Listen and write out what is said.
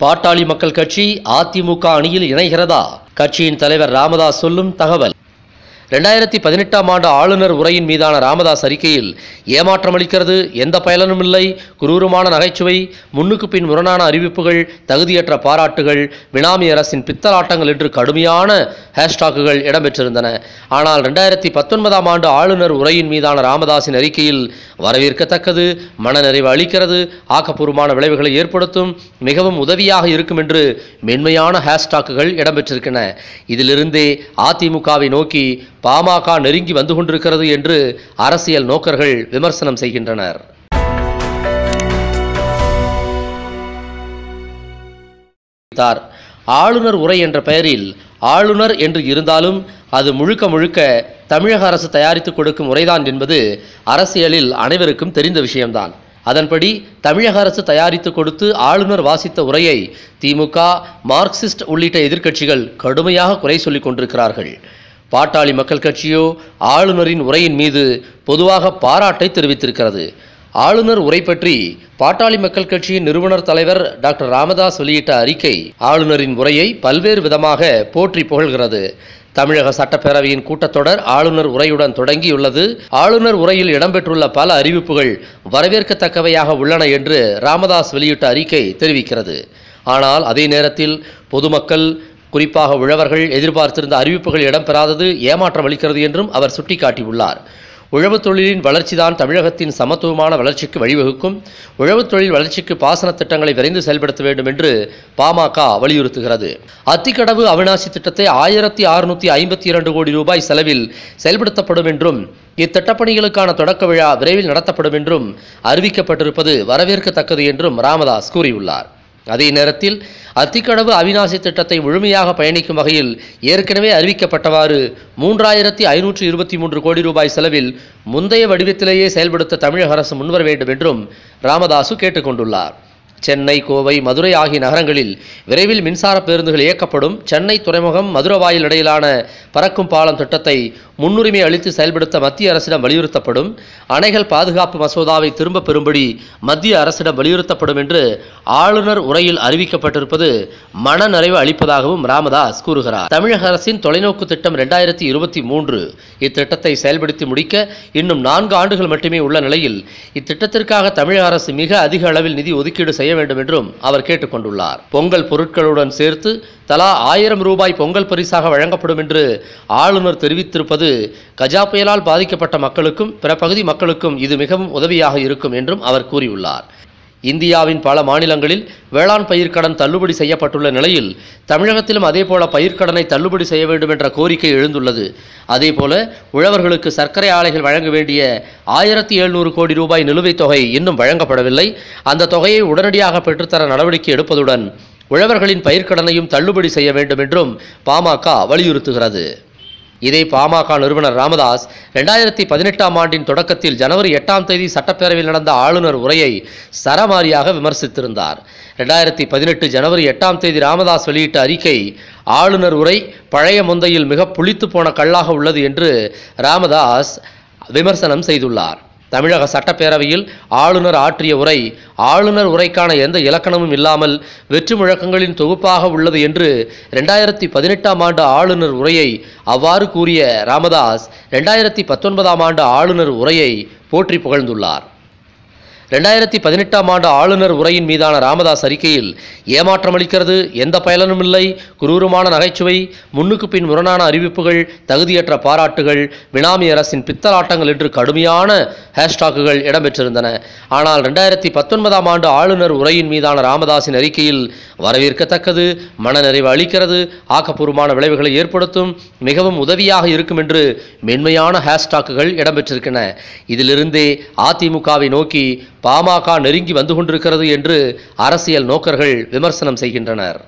பாட்டாளி மக்கள் கட்சி அதிமுக அணியில் இணைகிறதா? கட்சியின் தலைவர் ராமதாஸ் சொல்லும் தகவல். ரெண்டாயிரத்தி பதினெட்டாம் ஆண்டு ஆளுநர் உரையின் மீதான ராமதாஸ் அறிக்கையில் ஏமாற்றம் அளிக்கிறது எந்த பயலனும் இல்லை குரூரமான நகைச்சுவை முன்னுக்கு பின் முரணான அறிவிப்புகள் தகுதியற்ற பாராட்டுகள் பினாமி அரசின் பித்தலாட்டங்கள் என்று கடுமையான ஹேஷ்டாக்குகள் இடம்பெற்றிருந்தன. ஆனால் ரெண்டாயிரத்தி பத்தொன்பதாம் ஆண்டு ஆளுநர் உரையின் மீதான ராமதாஸின் அறிக்கையில் வரவேற்கத்தக்கது மனநிறைவு அளிக்கிறது ஆக்கப்பூர்வமான விளைவுகளை ஏற்படுத்தும் மிகவும் உதவியாக இருக்கும் என்று மென்மையான ஹேஷ்டாக்குகள் இடம்பெற்றிருக்கின்றன இதிலிருந்தே அதிமுகவை நோக்கி பாமக நெருங்கி வந்து கொண்டிருக்கிறது என்று அரசியல் நோக்கர்கள் விமர்சனம் செய்கின்றனர். ஆளுநர் உரை என்ற பெயரில் ஆளுநர் என்று இருந்தாலும் அது முழுக்க முழுக்க தமிழக அரசு தயாரித்து கொடுக்கும் உரைதான் என்பது அரசியலில் அனைவருக்கும் தெரிந்த விஷயம்தான். அதன்படி தமிழக அரசு தயாரித்து கொடுத்து ஆளுநர் வாசித்த உரையை திமுக மார்க்சிஸ்ட் உள்ளிட்ட எதிர்க்கட்சிகள் கடுமையாக குறை சொல்லிக் கொண்டிருக்கிறார்கள். பாட்டாளி மக்கள் கட்சியோ ஆளுநரின் உரையின் மீது பொதுவாக பாராட்டை தெரிவித்திருக்கிறது. ஆளுநர் உரை பற்றி பாட்டாளி மக்கள் கட்சியின் நிறுவனர் தலைவர் டாக்டர் ராமதாஸ் வெளியிட்ட அறிக்கை ஆளுநரின் உரையை பல்வேறு விதமாக போற்றி புகழ்கிறது. தமிழக சட்டப்பேரவையின் கூட்டத்தொடர் ஆளுநர் உரையுடன் தொடங்கியுள்ளது. ஆளுநர் உரையில் இடம்பெற்றுள்ள பல அறிவிப்புகள் வரவேற்கத்தக்கவையாக உள்ளன என்று ராமதாஸ் வெளியிட்ட அறிக்கை தெரிவிக்கிறது. ஆனால் அதே நேரத்தில் பொதுமக்கள் குறிப்பாக உழவர்கள் எதிர்பார்த்திருந்த அறிவிப்புகள் இடம்பெறாதது ஏமாற்றம் அளிக்கிறது என்றும் அவர் சுட்டிக்காட்டியுள்ளார். உழவுத் தொழிலின் வளர்ச்சிதான் தமிழகத்தின் சமத்துவமான வளர்ச்சிக்கு வழிவகுக்கும். உழவுத் தொழில் வளர்ச்சிக்கு பாசன திட்டங்களை விரைந்து செயல்படுத்த வேண்டும் என்று பாமக வலியுறுத்துகிறது. அத்திக்கடவு அவிநாசி திட்டத்தை ஆயிரத்தி அறுநூற்றி ஐம்பத்தி இரண்டு கோடி ரூபாய் செலவில் செயல்படுத்தப்படும் என்றும் இத்திட்டப்பணிகளுக்கான தொடக்க விழா விரைவில் நடத்தப்படும் என்றும் அறிவிக்கப்பட்டிருப்பது வரவேற்கத்தக்கது என்றும் ராமதாஸ் கூறியுள்ளார். அதே நேரத்தில் அத்திக்கடவு அவிநாசி திட்டத்தை முழுமையாக பயணிக்கும் வகையில் ஏற்கனவே அறிவிக்கப்பட்டவாறு மூன்றாயிரத்தி ஐநூற்று இருபத்தி மூன்று கோடி ரூபாய் செலவில் முந்தைய வடிவத்திலேயே செயல்படுத்த தமிழக அரசு முன்வர வேண்டும் என்றும் ராமதாசு கேட்டுக்கொண்டுள்ளார். சென்னை கோவை மதுரை ஆகிய நகரங்களில் விரைவில் மின்சார பேருந்துகள் இயக்கப்படும். சென்னை துறைமுகம் மதுரவாயில் இடையிலான பறக்கும் பாலம் திட்டத்தை முன்னுரிமை அளித்து செயல்படுத்த மத்திய அரசிடம் வலியுறுத்தப்படும். அணைகள் பாதுகாப்பு மசோதாவை திரும்பப் பெறும்படி மத்திய அரசிடம் வலியுறுத்தப்படும் என்று ஆளுநர் உரையில் அறிவிக்கப்பட்டிருப்பது மனநிறைவு அளிப்பதாகவும் ராமதாஸ் கூறுகிறார். தமிழக அரசின் தொலைநோக்கு திட்டம் ரெண்டாயிரத்தி இருபத்தி மூன்று இத்திட்டத்தை செயல்படுத்தி முடிக்க இன்னும் நான்கு ஆண்டுகள் மட்டுமே உள்ள நிலையில் இத்திட்டத்திற்காக தமிழக அரசு மிக அதிக அளவில் நிதி ஒதுக்கீடு செய்ய வேண்டும் என்றும் அவர் கேட்டுக்கொண்டுள்ளார் பொங்கல் பொருட்களுடன் சேர்த்து தலா ஆயிரம் ரூபாய் பொங்கல் பரிசாக வழங்கப்படும் என்று ஆளுநர் தெரிவித்திருப்பது கஜா புயலால் பாதிக்கப்பட்ட மக்களுக்கும் பிற பகுதி மக்களுக்கும் இது மிகவும் உதவியாக இருக்கும் என்றும் அவர் கூறியுள்ளார். இந்தியாவின் பல மாநிலங்களில் வேளாண் பயிர்க்கடன் தள்ளுபடி செய்யப்பட்டுள்ள நிலையில் தமிழகத்திலும் அதேபோல பயிர்க்கடனை தள்ளுபடி செய்ய வேண்டும் என்ற கோரிக்கை எழுந்துள்ளது. அதேபோல உழவர்களுக்கு சர்க்கரை ஆலைகள் வழங்க வேண்டிய ஆயிரத்தி எழுநூறு கோடி ரூபாய் நிலுவைத் தொகை இன்னும் வழங்கப்படவில்லை. அந்த தொகையை உடனடியாக பெற்றுத்தர நடவடிக்கை எடுப்பதுடன் உழவர்களின் பயிர்க்கடனையும் தள்ளுபடி செய்ய வேண்டும் என்றும் பாமக வலியுறுத்துகிறது. இதே பாமக நிறுவனர் ராமதாஸ் ரெண்டாயிரத்தி பதினெட்டாம் ஆண்டின் தொடக்கத்தில் ஜனவரி எட்டாம் தேதி சட்டப்பேரவையில் நடந்த ஆளுநர் உரையை சரமாரியாக விமர்சித்திருந்தார். ரெண்டாயிரத்தி பதினெட்டு ஜனவரி எட்டாம் தேதி ராமதாஸ் வெளியிட்ட அறிக்கை ஆளுநர் உரை பழைய முந்தையில் மிக புளித்து போன கல்லாக உள்ளது என்று ராமதாஸ் விமர்சனம் செய்துள்ளார். தமிழக சட்டப்பேரவையில் ஆளுநர் ஆற்றிய உரை ஆளுநர் உரைக்கான எந்த இலக்கணமும் இல்லாமல் வெற்று முழக்கங்களின் தொகுப்பாக உள்ளது என்று ரெண்டாயிரத்தி பதினெட்டாம் ஆண்டு ஆளுநர் உரையை அவ்வாறு கூறிய ராமதாஸ் ரெண்டாயிரத்தி பத்தொன்பதாம் ஆண்டு ஆளுநர் உரையை போற்றி புகழ்ந்துள்ளார். ரெண்டாயிரத்தி பதினெட்டாம் ஆண்டு ஆளுநர் உரையின் மீதான ராமதாஸ் அறிக்கையில் ஏமாற்றம் அளிக்கிறது எந்த பயலனும் இல்லை குரூரமான நகைச்சுவை முன்னுக்கு பின் முரணான அறிவிப்புகள் தகுதியற்ற பாராட்டுகள் பினாமி அரசின் பித்தலாட்டங்கள் என்று கடுமையான ஹேஷ்டாக்குகள் இடம்பெற்றிருந்தன. ஆனால் ரெண்டாயிரத்தி பத்தொன்பதாம் ஆண்டு ஆளுநர் உரையின் மீதான ராமதாஸின் அறிக்கையில் வரவேற்கத்தக்கது மனநிறைவு அளிக்கிறது ஆக்கப்பூர்வமான விளைவுகளை ஏற்படுத்தும் மிகவும் உதவியாக இருக்கும் என்று மென்மையான ஹேஷ்டாக்குகள் இடம்பெற்றிருக்கின்றன இதிலிருந்தே அதிமுகவை நோக்கி பாமக நெருங்கி வந்து கொண்டிருக்கிறது என்று அரசியல் நோக்கர்கள் விமர்சனம் செய்கின்றனர்.